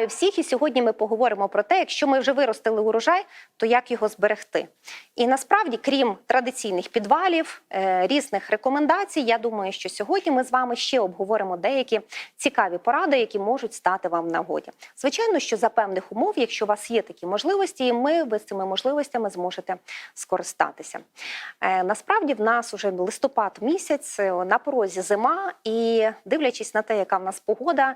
Вітаю всіх! І сьогодні ми поговоримо про те, якщо ми вже виростили урожай, то як його зберегти. І насправді, крім традиційних підвалів, е, різних рекомендацій, я думаю, що сьогодні ми з вами ще обговоримо деякі цікаві поради, які можуть стати вам нагоді. Звичайно, що за певних умов, якщо у вас є такі можливості, і ми ви з цими можливостями зможете скористатися. Е, Насправді, в нас уже листопад місяць, е, на порозі зима, і дивлячись на те, яка в нас погода,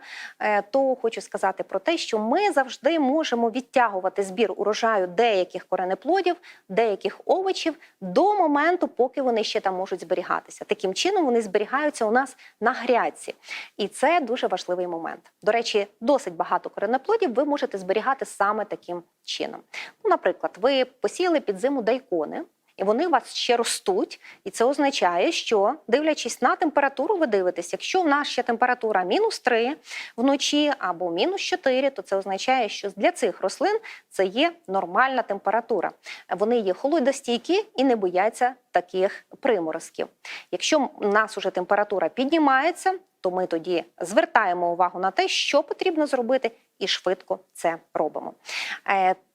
то хочу сказати про те, що ми завжди можемо відтягувати збір урожаю деяких коренеплодів, деяких овочів до моменту, поки вони ще там можуть зберігатися. Таким чином вони зберігаються у нас на грядці, і це дуже важливий момент. До речі, досить багато коренеплодів ви можете зберігати саме таким чином. Ну, наприклад, ви посіяли під зиму дайкони. І вони у вас ще ростуть, і це означає, що дивлячись на температуру, ви дивитесь, якщо в нас ще температура мінус 3 вночі або мінус 4, то це означає, що для цих рослин це є нормальна температура. Вони є холодостійкі і не бояться таких приморозків. Якщо у нас уже температура піднімається, то ми тоді звертаємо увагу на те, що потрібно зробити, і швидко це робимо.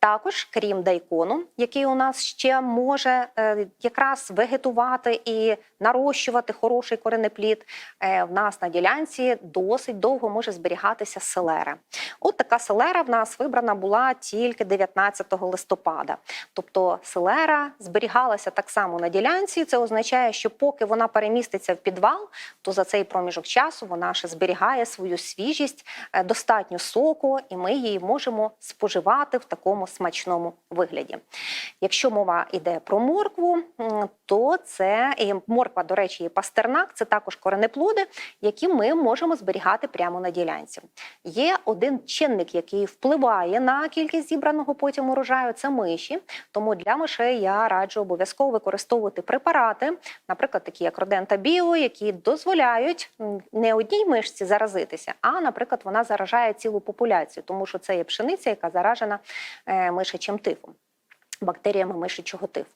Також, крім дайкону, який у нас ще може е, якраз вегетувати і нарощувати хороший коренеплід, е, в нас на ділянці досить довго може зберігатися селера. От така селера в нас вибрана була тільки 19 листопада. Тобто селера зберігалася так само на ділянці. Це означає, що поки вона переміститься в підвал, то за цей проміжок часу вона ще зберігає свою свіжість, е, достатньо соку, і ми її можемо споживати в такому смачному вигляді. Якщо мова йде про моркву, то це і морква, до речі, і пастернак це також коренеплоди, які ми можемо зберігати прямо на ділянці. Є один чинник, який впливає на кількість зібраного потім урожаю, це миші. Тому для мишей я раджу обов'язково використовувати препарати, наприклад, такі як Родента Біо, які дозволяють не одній мишці заразитися, а, наприклад, вона заражає цілу популяцію, тому що це є пшениця, яка заражена е, мишачим тифом. Бактеріями мишачого тифу.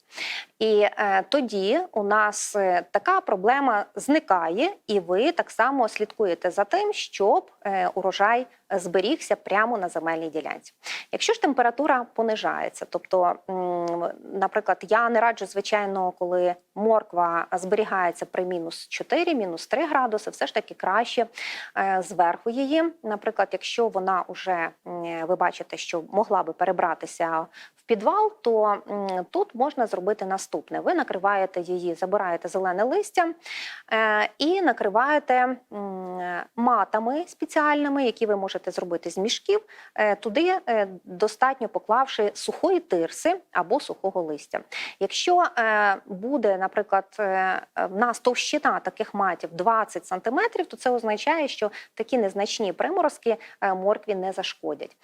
І е, тоді у нас е, така проблема зникає, і ви так само слідкуєте за тим, щоб е, урожай зберігся прямо на земельній ділянці. Якщо ж температура понижається, тобто, наприклад, я не раджу, звичайно, коли морква зберігається при мінус 4, мінус 3 градуси, все ж таки краще е, зверху її. Наприклад, якщо вона вже ви бачите, що могла би перебратися в підвал, то тут можна зробити наступне: ви накриваєте її, забираєте зелене листя е, і накриваєте матами спеціальними, які ви можете зробити з мішків, е, туди е, достатньо поклавши сухої тирси або сухого листя. Якщо буде, наприклад, в нас товщина таких матів 20 см, то це означає, що такі незначні приморозки моркві не зашкодять.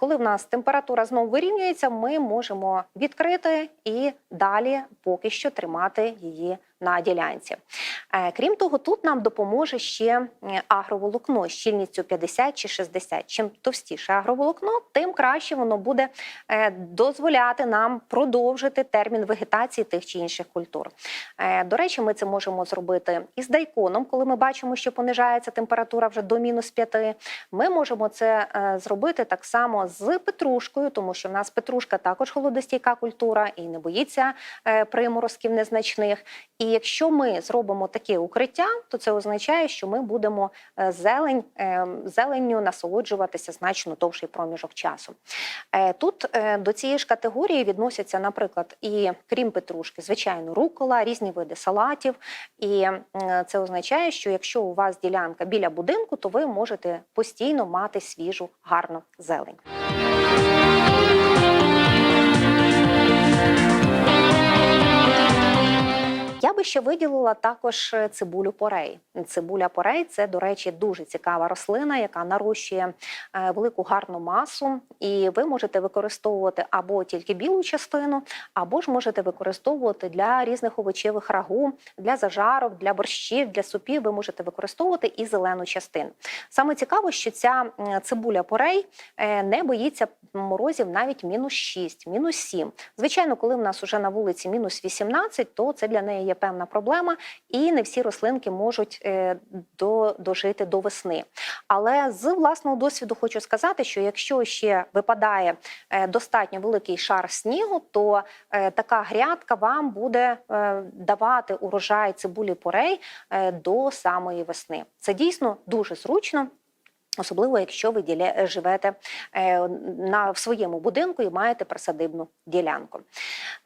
Коли в нас температура знову вирівнюється, ми можемо відкрити і далі поки що тримати її на ділянці. Е, Крім того, тут нам допоможе ще е, агроволокно з щільністю 50 чи 60. Чим товстіше агроволокно, тим краще воно буде е, дозволяти нам продовжити термін вегетації тих чи інших культур. До речі, ми це можемо зробити і з дайконом, коли ми бачимо, що понижається температура вже до мінус 5. Ми можемо це зробити так само з петрушкою, тому що в нас петрушка також холодостійка культура і не боїться приморозків незначних. І якщо ми зробимо таке укриття, то це означає, що ми будемо е, зелень, е, зеленню насолоджуватися значно довший проміжок часу. Е, Тут е, до цієї ж категорії відносяться, наприклад, і крім петрушки, звичайно, рукола, різні види салатів. І це означає, що якщо у вас ділянка біля будинку, то ви можете постійно мати свіжу гарну зелень. Я би ще виділила також е, цибулю порей. Цибуля порей це, до речі, дуже цікава рослина, яка нарощує е, велику гарну масу, і ви можете використовувати або тільки білу частину, або ж можете використовувати для різних овочевих рагу, для зажарок, для борщів, для супів. Ви можете використовувати і зелену частину. Саме цікаво, що ця цибуля порей е, не боїться морозів навіть мінус 6, мінус 7. Звичайно, коли в нас уже на вулиці мінус 18, то це для неї є певна проблема, і не всі рослинки можуть е, до, дожити до весни. Але з власного досвіду хочу сказати, що якщо ще випадає е, достатньо великий шар снігу, то е, така грядка вам буде давати урожай цибулі порей до самої весни. Це дійсно дуже зручно. Особливо, якщо ви діля... живете е, на в своєму будинку і маєте присадибну ділянку.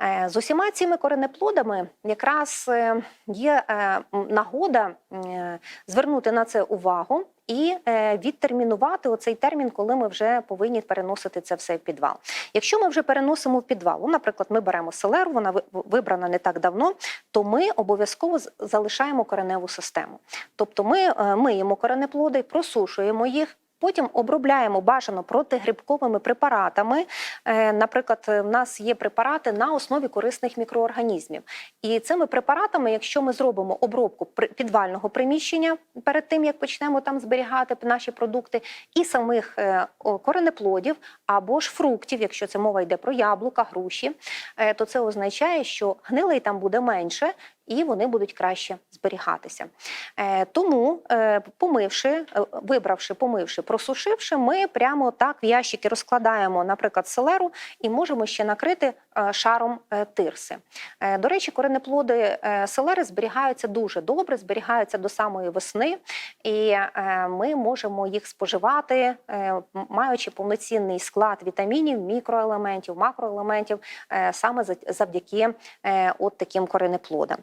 Е, з усіма цими коренеплодами якраз е, є е, нагода е, звернути на це увагу. І е, відтермінувати оцей термін, коли ми вже повинні переносити це все в підвал. Якщо ми вже переносимо в підвал, ну, наприклад, ми беремо селеру, вона вибрана не так давно, то ми обов'язково залишаємо кореневу систему. Тобто ми е, миємо коренеплоди, просушуємо їх. Потім обробляємо бажано протигрибковими препаратами. Е, Наприклад, в нас є препарати на основі корисних мікроорганізмів. І цими препаратами, якщо ми зробимо обробку підвального приміщення перед тим, як почнемо там зберігати наші продукти, і самих е, коренеплодів або ж фруктів, якщо це мова йде про яблука, груші, е, то це означає, що гнилий там буде менше. І вони будуть краще зберігатися. Е, тому, е, помивши, е, вибравши, помивши, просушивши, ми прямо так в ящики розкладаємо, наприклад, селеру, і можемо ще накрити шаром тирси. До речі, коренеплоди селери зберігаються дуже добре, зберігаються до самої весни, і ми можемо їх споживати, маючи повноцінний склад вітамінів, мікроелементів, макроелементів, саме за- завдяки от таким коренеплодам.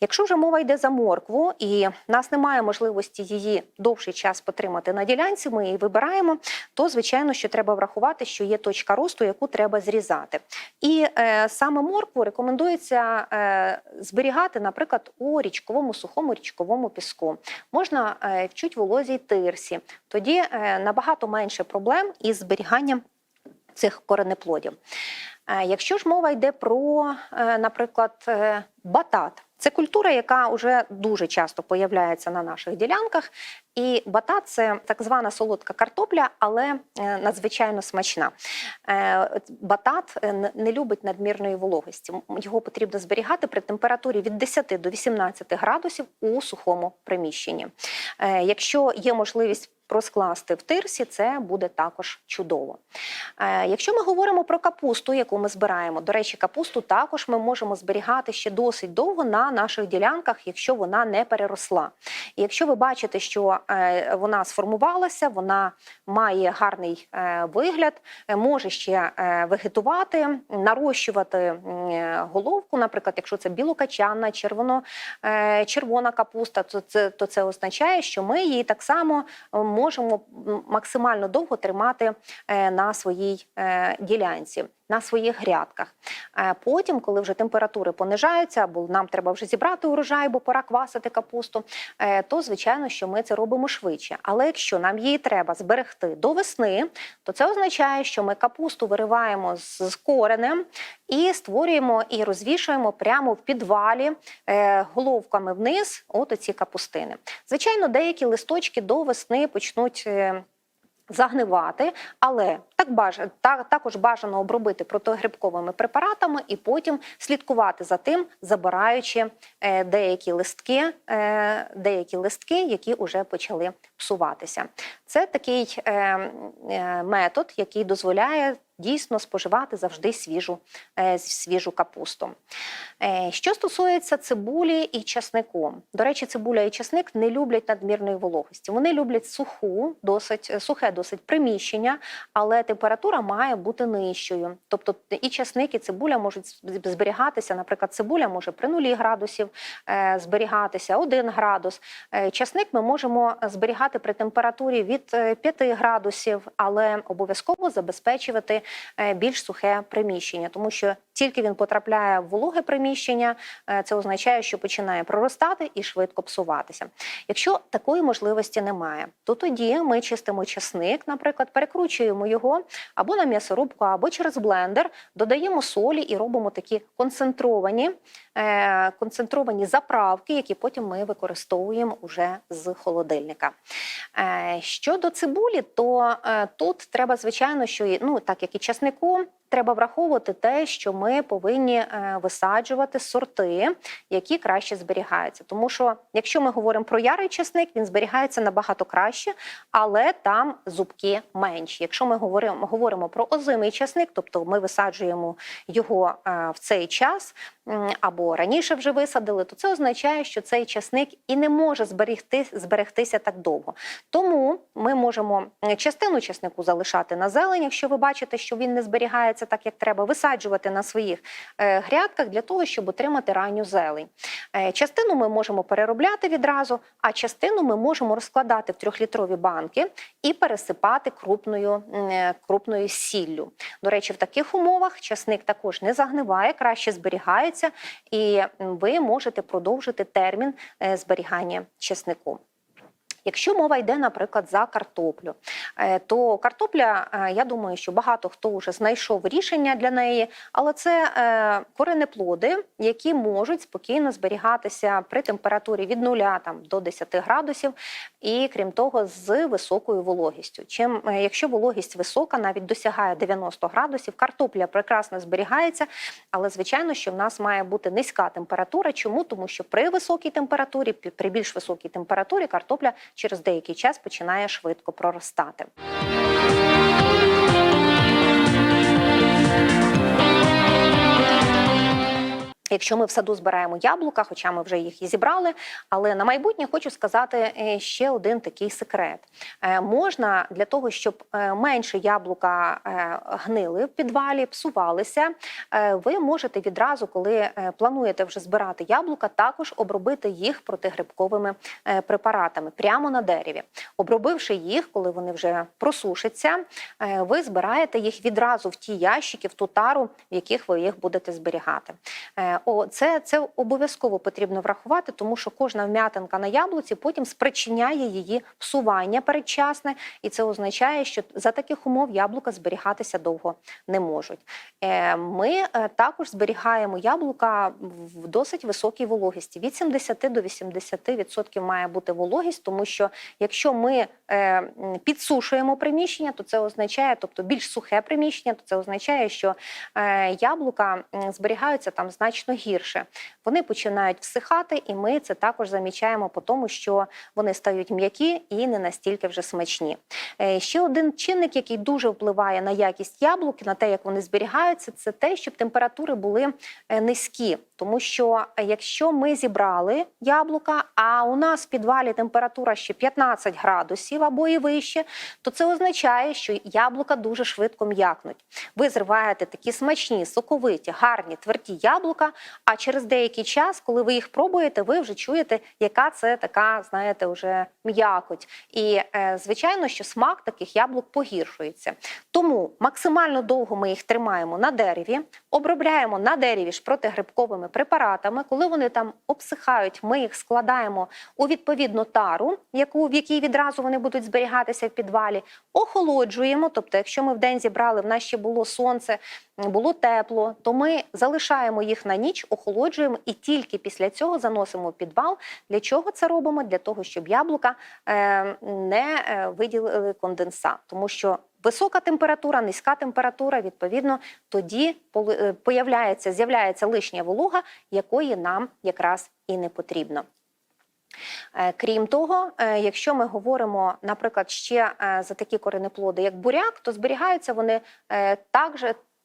Якщо вже мова йде за моркву, і нас немає можливості її довший час потримати на ділянці, ми її вибираємо, то звичайно, що треба врахувати, що є точка росту, яку треба зрізати. І е, саме моркву рекомендується е, зберігати, наприклад, у річковому сухому річковому піску. Можна е, в чуть волозій тирсі. Тоді е, набагато менше проблем із зберіганням цих коренеплодів. Е, Якщо ж мова йде про, е, наприклад, е, батат, це культура, яка вже дуже часто появляється на наших ділянках. І батат це так звана солодка картопля, але е, надзвичайно смачна. Е, Батат е, не любить надмірної вологості. Його потрібно зберігати при температурі від 10 до 18 градусів у сухому приміщенні. Якщо є можливість розкласти в тирсі, це буде також чудово. Якщо ми говоримо про капусту, яку ми збираємо, до речі, капусту також ми можемо зберігати ще досить довго на наших ділянках, якщо вона не переросла. І якщо ви бачите, що е, вона сформувалася, вона має гарний е, вигляд, е, може ще вегетувати, нарощувати головку, наприклад, якщо це білокачанна, червоно, червона капуста, то це, то це означає, що ми її так само можемо максимально довго тримати на своїй ділянці. На своїх грядках. Е, Потім, коли вже температури понижаються, або нам треба вже зібрати урожай, бо пора квасити капусту, е, то звичайно, що ми це робимо швидше. Але якщо нам її треба зберегти до весни, то це означає, що ми капусту вириваємо з коренем і створюємо і розвішуємо прямо в підвалі е, головками вниз. От оці капустини. Звичайно, деякі листочки до весни почнуть. Загнивати, але так баж... так, також бажано обробити протигрибковими препаратами і потім слідкувати за тим, забираючи е, деякі листки, е, деякі листки, які вже почали псуватися. Це такий е, е, метод, який дозволяє дійсно споживати завжди свіжу, е, свіжу капусту. Е, Що стосується цибулі і часнику, до речі, цибуля і часник не люблять надмірної вологості. Вони люблять суху, досить е, сухе, досить приміщення, але температура має бути нижчою. Тобто і часник, і цибуля можуть зберігатися. Наприклад, цибуля може при нулі градусів зберігатися 1 градус. Часник ми можемо зберігати при температурі від е, 5 градусів, але обов'язково забезпечувати більш сухе приміщення, тому що тільки він потрапляє в вологе приміщення, е, це означає, що починає проростати і швидко псуватися. Якщо такої можливості немає, то тоді ми чистимо часник, наприклад, перекручуємо його або на м'ясорубку, або через блендер, додаємо солі і робимо такі концентровані, е, концентровані заправки, які потім ми використовуємо уже з холодильника. Е, Щодо цибулі, то тут треба, звичайно, що ну, так як і часнику, треба враховувати те, що ми повинні е, висаджувати сорти, які краще зберігаються. Тому що, якщо ми говоримо про ярий часник, він зберігається набагато краще, але там зубки менші. Якщо ми говоримо, говоримо про озимий часник, тобто ми висаджуємо його е, в цей час або раніше вже висадили, то це означає, що цей часник і не може зберегти, зберегтися так довго. Тому ми можемо е, частину часнику залишати на зелень, якщо ви бачите, що він не зберігається так, як треба, висаджувати на своїх е, грядках для того, щоб отримати ранню зелень. Е, Частину ми можемо переробляти відразу, а частину ми можемо розкладати в трьохлітрові банки і пересипати крупною, крупною сіллю. До речі, в таких умовах часник також не загниває, краще зберігається, і ви можете продовжити термін е, зберігання часнику. Якщо мова йде, наприклад, за картоплю, е, то картопля, е, я думаю, що багато хто вже знайшов рішення для неї, але це е, коренеплоди, які можуть спокійно зберігатися при температурі від 0 там, до 10 градусів, і крім того, з високою вологістю. Чим, якщо вологість висока, навіть досягає 90 градусів, картопля прекрасно зберігається, але звичайно, що в нас має бути низька температура. Чому? Тому що при високій температурі, при більш високій температурі, картопля через деякий час починає швидко проростати. Якщо ми в саду збираємо яблука, хоча ми вже їх і зібрали, але на майбутнє хочу сказати е, ще один такий секрет. Е, Можна для того, щоб е, менше яблука гнили в підвалі, псувалися, ви можете відразу, коли плануєте вже збирати яблука, також обробити їх протигрибковими препаратами прямо на дереві. Обробивши їх, коли вони вже просушаться, ви збираєте їх відразу в ті ящики, в ту тару, в яких ви їх будете зберігати. Це, це обов'язково потрібно врахувати, тому що кожна вм'ятинка на яблуці потім спричиняє її псування передчасне, і це означає, що за таких умов яблука зберігатися довго не можуть. Е, Ми е, також зберігаємо яблука в досить високій вологісті. Від 70 до 80% має бути вологість, тому що якщо ми е, підсушуємо приміщення, то це означає, тобто більш сухе приміщення, то це означає, що яблука зберігаються там значно гірше. Вони починають всихати, і ми це також замічаємо по тому, що вони стають м'які і не настільки вже смачні. Е, Ще один чинник, який дуже впливає на якість яблук, на те, як вони зберігаються, це те, щоб температури були е, низькі. Тому що е, якщо ми зібрали яблука, а у нас в підвалі температура ще 15 градусів або і вище, то це означає, що яблука дуже швидко м'якнуть. Ви зриваєте такі смачні, соковиті, гарні, тверді яблука. А через деякий час, коли ви їх пробуєте, ви вже чуєте, яка це така, знаєте, вже м'якоть. І е, звичайно, що смак таких яблук погіршується. Тому максимально довго ми їх тримаємо на дереві, обробляємо на дереві ж протигрибковими препаратами. Коли вони там обсихають, ми їх складаємо у відповідну тару, яку в якій відразу вони будуть зберігатися в підвалі. Охолоджуємо. Тобто, якщо ми в день зібрали, в нас ще було сонце, було тепло, то ми залишаємо їх на ніч, охолоджуємо і тільки після цього заносимо підвал. Для чого це робимо? Для того, щоб яблука е, не е, виділили конденсат, тому що висока температура, низька температура, відповідно, тоді е, появляється, з'являється лишня волога, якої нам якраз і не потрібно. Крім того, якщо ми говоримо, наприклад, ще за такі коренеплоди, як буряк, то зберігаються вони е,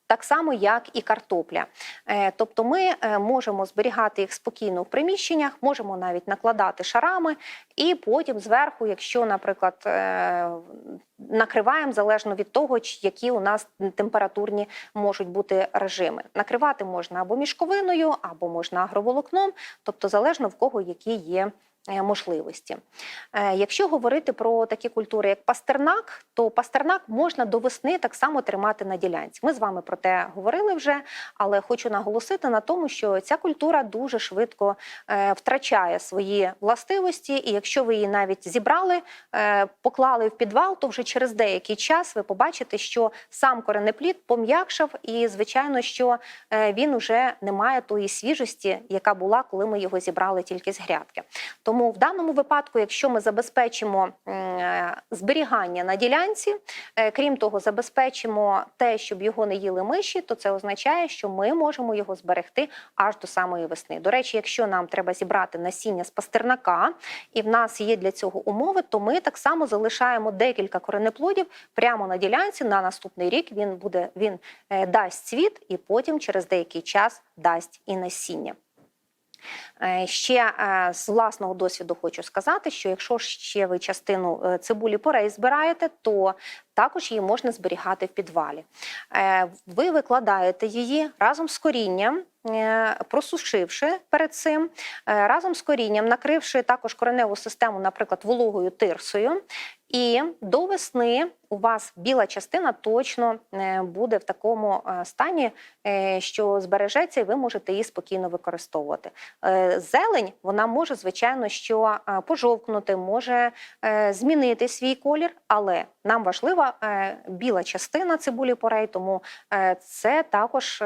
так само, як і картопля. Е, Тобто ми е, можемо зберігати їх спокійно в приміщеннях, можемо навіть накладати шарами, і потім зверху, якщо, наприклад, е, накриваємо залежно від того, які у нас температурні можуть бути режими. Накривати можна або мішковиною, або можна агроволокном, тобто залежно в кого які є можливості. Е, Якщо говорити про такі культури, як пастернак, то пастернак можна до весни так само тримати на ділянці. Ми з вами про те говорили вже, але хочу наголосити на тому, що ця культура дуже швидко е, втрачає свої властивості, і якщо ви її навіть зібрали, е, поклали в підвал, то вже через деякий час ви побачите, що сам коренеплід пом'якшав, і звичайно, що е, він уже не має тої свіжості, яка була, коли ми його зібрали тільки з грядки. Тому в даному випадку, якщо ми забезпечимо е, зберігання на ділянці, е, крім того, забезпечимо те, щоб його не їли миші, то це означає, що ми можемо його зберегти аж до самої весни. До речі, якщо нам треба зібрати насіння з пастернака, і в нас є для цього умови, то ми так само залишаємо декілька коренеплодів прямо на ділянці. На наступний рік він буде він е, дасть цвіт, і потім через деякий час дасть і насіння. Е, Ще е, з власного досвіду хочу сказати, що якщо ще ви частину е, цибулі порей збираєте, то також її можна зберігати в підвалі. Ви викладаєте її разом з корінням, просушивши перед цим, разом з корінням, накривши також кореневу систему, наприклад, вологою тирсою. І до весни у вас біла частина точно е, буде в такому е, стані, е, що збережеться, і ви можете її спокійно використовувати. Зелень вона може, звичайно, що пожовкнути, може змінити свій колір, але нам важлива біла частина цибулі порей, тому це також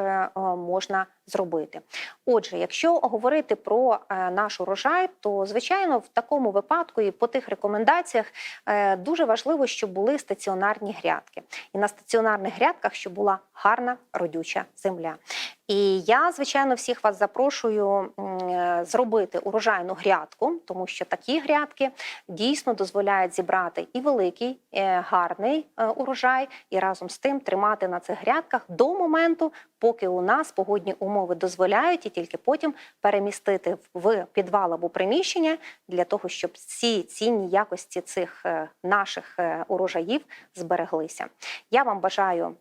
можна зробити. Отже, якщо говорити про наш урожай, то звичайно в такому випадку і по тих рекомендаціях дуже важливо, щоб були стаціонарні грядки, і на стаціонарних грядках щоб була гарна родюча земля. І я, звичайно, всіх вас запрошую е, зробити урожайну грядку, тому що такі грядки дійсно дозволяють зібрати і великий, е, гарний е, урожай, і разом з тим тримати на цих грядках до моменту, поки у нас погодні умови дозволяють, і тільки потім перемістити в підвал або приміщення для того, щоб всі цінні якості цих наших урожаїв збереглися. Я вам бажаю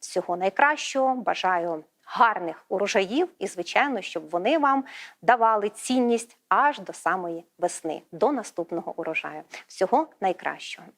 всього найкращого, бажаю гарних урожаїв, і, звичайно, щоб вони вам давали цінність аж до самої весни, до наступного урожаю. Всього найкращого.